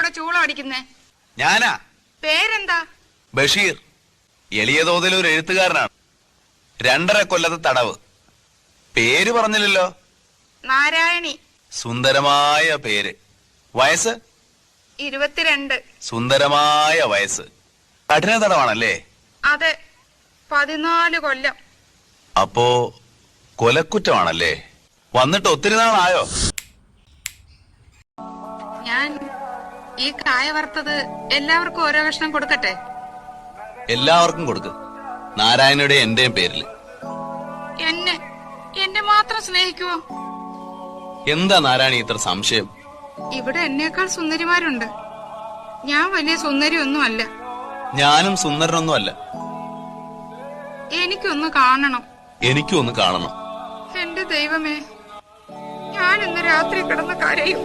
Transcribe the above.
അവിടെ ചൂളം അടിക്കുന്നേ? ഞാനാ. പേരെന്താ? ബഷീർ. എളിയ തോതിൽ ഒരു എഴുത്തുകാരനാണ്. രണ്ടര കൊല്ലത്തെ തടവ്. പേര് പറഞ്ഞില്ലല്ലോ. നാരായണി. സുന്ദരമായ പേര്. വയസ്സ്? ഇരുപത്തിരണ്ട്. സുന്ദരമായ വയസ്സ്. കഠിന തടവാണല്ലേ? അതെ. പതിനാല് കൊല്ലം. അപ്പോ കൊലക്കുറ്റമാണല്ലേ? വന്നിട്ട് ഒത്തിരി നാളായോ? ഞാൻ ഈ കായ വറുത്തത് എല്ലാവർക്കും ഓരോ കഷ്ണം കൊടുക്കട്ടെ? എല്ലാവർക്കും കൊടുക്ക്. നാരായണയുടെ എന്റെയും പേരിൽ എന്നെ എന്നെ മാത്രം സ്നേഹിക്കുവോ? എന്താ നാരായണി ഇത്ര സംശയം? ഇവിടെ എന്നേക്കാൾ സുന്ദരിമാരുണ്ട്. ഞാൻ വലിയ സുന്ദരിയൊന്നും അല്ല ഞാനും സുന്ദരനൊന്നും അല്ല എനിക്കൊന്ന് കാണണം. എനിക്കും ഒന്ന് കാണണം. എന്റെ ദൈവമേ ഞാൻ ഇന്ന് രാത്രി കിടന്ന കരയും